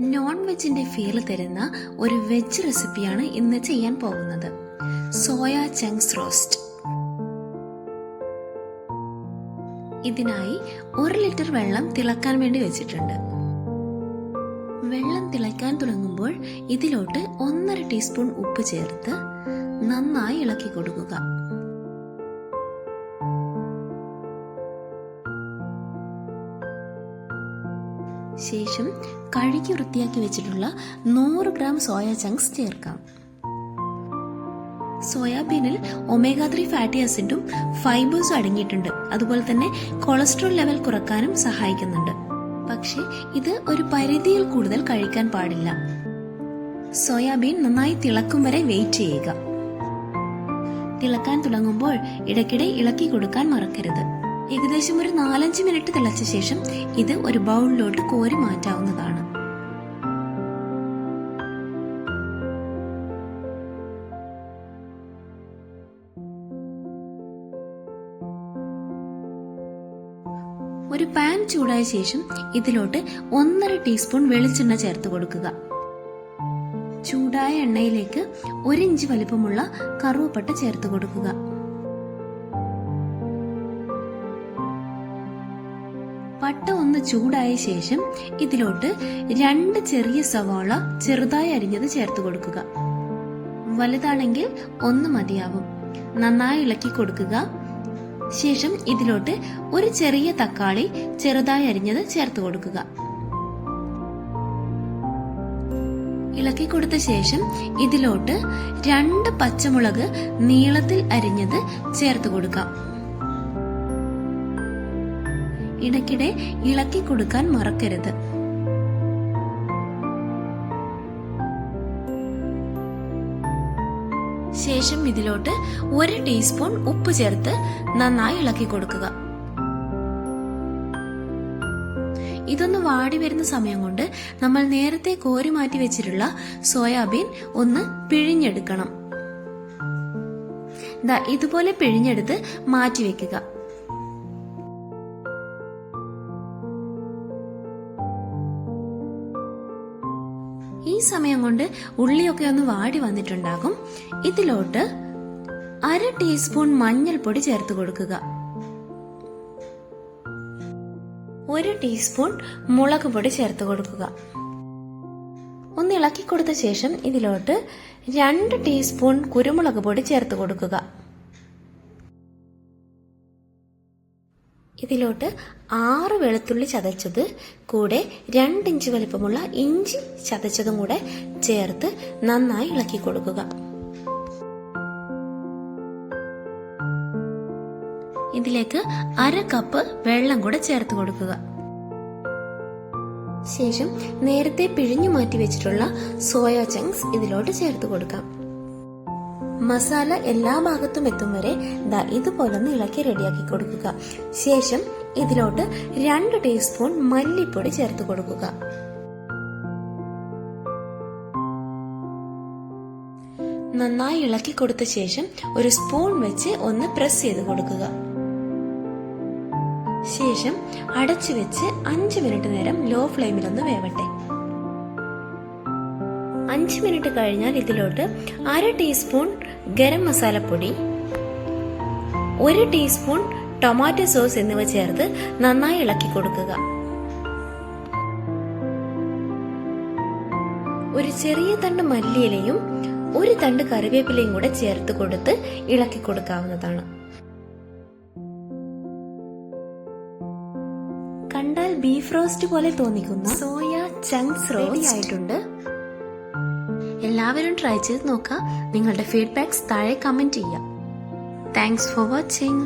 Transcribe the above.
Non വെജിന്റെ feel തരുന്ന ഒരു veg റെസിപ്പിയാണ് ഇന്ന് ചെയ്യാൻ പോകുന്നത്. സോയ ചങ്ക്സ് റോസ്റ്റ് ഇതിനായി ഒരു ലിറ്റർ വെള്ളം തിളക്കാൻ വേണ്ടി വെച്ചിട്ടുണ്ട്. വെള്ളം തിളയ്ക്കാൻ തുടങ്ങുമ്പോൾ ഇതിലോട്ട് ഒന്നര ടീസ്പൂൺ ഉപ്പ് ചേർത്ത് നന്നായി ഇളക്കി കൊടുക്കുക. ശേഷം കഴുകി വൃത്തിയാക്കി വെച്ചിട്ടുള്ള നൂറ് ഗ്രാം സോയ ചങ്ക്സ് ചേർക്കാം. സോയാബീനിൽ ഒമേഗ ത്രീ ഫാറ്റി ആസിഡും ഫൈബേഴ്സും അടങ്ങിയിട്ടുണ്ട്. അതുപോലെ തന്നെ കൊളസ്ട്രോൾ ലെവൽ കുറക്കാനും സഹായിക്കുന്നുണ്ട്. പക്ഷേ ഇത് ഒരു പരിധിയിൽ കൂടുതൽ കഴിക്കാൻ പാടില്ല. സോയാബീൻ നന്നായി തിളക്കും വരെ വെയിറ്റ് ചെയ്യുക. തിളക്കാൻ തുടങ്ങുമ്പോൾ ഇടയ്ക്കിടെ ഇളക്കി കൊടുക്കാൻ മറക്കരുത്. ഏകദേശം ഒരു നാലഞ്ച് മിനിറ്റ് തിളച്ച ശേഷം ഇത് ഒരു ബൗളിലോട്ട് കോരി മാറ്റാവുന്നതാണ്. ഒരു പാൻ ചൂടായ ശേഷം ഇതിലോട്ട് ഒന്നര ടീസ്പൂൺ വെളിച്ചെണ്ണ ചേർത്ത് കൊടുക്കുക. ചൂടായ എണ്ണയിലേക്ക് ഒരു ഇഞ്ച് വലിപ്പമുള്ള കറുവപ്പട്ട ചേർത്ത് കൊടുക്കുക. പട്ട ഒന്ന് ചൂടായ ശേഷം ഇതിലോട്ട് രണ്ട് ചെറിയ സവാള ചെറുതായി അരിഞ്ഞത് ചേർത്ത് കൊടുക്കുക. വലുതാണെങ്കിൽ ഒന്ന് മതിയാവും. നന്നായി ഇളക്കി കൊടുക്കുക. ശേഷം ഇതിലോട്ട് ഒരു ചെറിയ തക്കാളി ചെറുതായി അരിഞ്ഞത് ചേർത്ത് കൊടുക്കുക. ഇളക്കി കൊടുത്ത ശേഷം ഇതിലോട്ട് രണ്ട് പച്ചമുളക് നീളത്തിൽ അരിഞ്ഞത് ചേർത്ത് കൊടുക്കാം. ഇടയ്ക്കിടെ ഇളക്കി കൊടുക്കാൻ മറക്കരുത്. ശേഷം ഇതിലോട്ട് ഒരു ടീസ്പൂൺ ഉപ്പ് ചേർത്ത് നന്നായി ഇളക്കി കൊടുക്കുക. ഇതൊന്ന് വാടി വരുന്ന സമയം കൊണ്ട് നമ്മൾ നേരത്തെ കോരി മാറ്റി വെച്ചിട്ടുള്ള സോയാബീൻ ഒന്ന് പിഴിഞ്ഞെടുക്കണം. ഇതുപോലെ പിഴിഞ്ഞെടുത്ത് മാറ്റി വെക്കുക. ഈ സമയം കൊണ്ട് ഉള്ളിയൊക്കെ ഒന്ന് വാടി വന്നിട്ടുണ്ടാകും. ഇതിലോട്ട് അര ടീസ്പൂൺ മഞ്ഞൾപ്പൊടി ചേർത്ത് കൊടുക്കുക. ഒരു ടീസ്പൂൺ മുളക് പൊടി ചേർത്ത് കൊടുക്കുക. ഒന്ന് ഇളക്കി കൊടുത്ത ശേഷം ഇതിലോട്ട് രണ്ട് ടീസ്പൂൺ കുരുമുളക് പൊടി ചേർത്ത് കൊടുക്കുക. ഇതിലോട്ട് ആറ് വെളുത്തുള്ളി ചതച്ചത് കൂടെ രണ്ടിഞ്ച് വലിപ്പമുള്ള ഇഞ്ചി ചതച്ചതും കൂടെ ചേർത്ത് നന്നായി ഇളക്കി കൊടുക്കുക. ഇതിലേക്ക് അര കപ്പ് വെള്ളം കൂടെ ചേർത്ത് കൊടുക്കുക. ശേഷം നേരത്തെ പിഴിഞ്ഞു മാറ്റി വെച്ചിട്ടുള്ള സോയ ചങ്ക്സ് ഇതിലോട്ട് ചേർത്ത് കൊടുക്കാം. മസാല എല്ലാ ഭാഗത്തും എത്തും വരെ ദാ ഇതുപോലൊന്ന് ഇളക്കി റെഡിയാക്കി കൊടുക്കുക. ശേഷം ഇതിലോട്ട് രണ്ട് ടീസ്പൂൺ മല്ലിപ്പൊടി ചേർത്ത് കൊടുക്കുക. നന്നായി ഇളക്കി കൊടുത്ത ശേഷം ഒരു സ്പൂൺ വെച്ച് ഒന്ന് പ്രസ് ചെയ്ത് കൊടുക്കുക. ശേഷം അടച്ചു വെച്ച് അഞ്ച് മിനിറ്റ് നേരം ലോ ഫ്ലെയിമിൽ ഒന്ന് വേവട്ടെ. അഞ്ച് മിനിറ്റ് കഴിഞ്ഞാൽ ഇതിലോട്ട് അര ടീസ്പൂൺ ഗരം മസാലപ്പൊടി ഒരു ടീസ്പൂൺ ടൊമാറ്റോ സോസ് എന്നിവ ചേർത്ത് നന്നായി ഇളക്കി കൊടുക്കുക. ഒരു ചെറിയ തണ്ട് മല്ലിയിലയും ഒരു തണ്ട് കറിവേപ്പിലയും കൂടെ ചേർത്ത് കൊടുത്ത് ഇളക്കി കൊടുക്കാവുന്നതാണ്. കണ്ടാൽ ബീഫ് റോസ്റ്റ് പോലെ തോന്നിക്കുന്ന സോയ ചങ്ക്സ് റെഡി ആയിട്ടുണ്ട്. എല്ലാവരും ട്രൈ ചെയ്ത് നോക്കുക നിങ്ങളുടെ ഫീഡ്ബാക്സ് താഴെ കമന്റ് ചെയ്യുക താങ്ക്സ് ഫോർ വാച്ചിങ്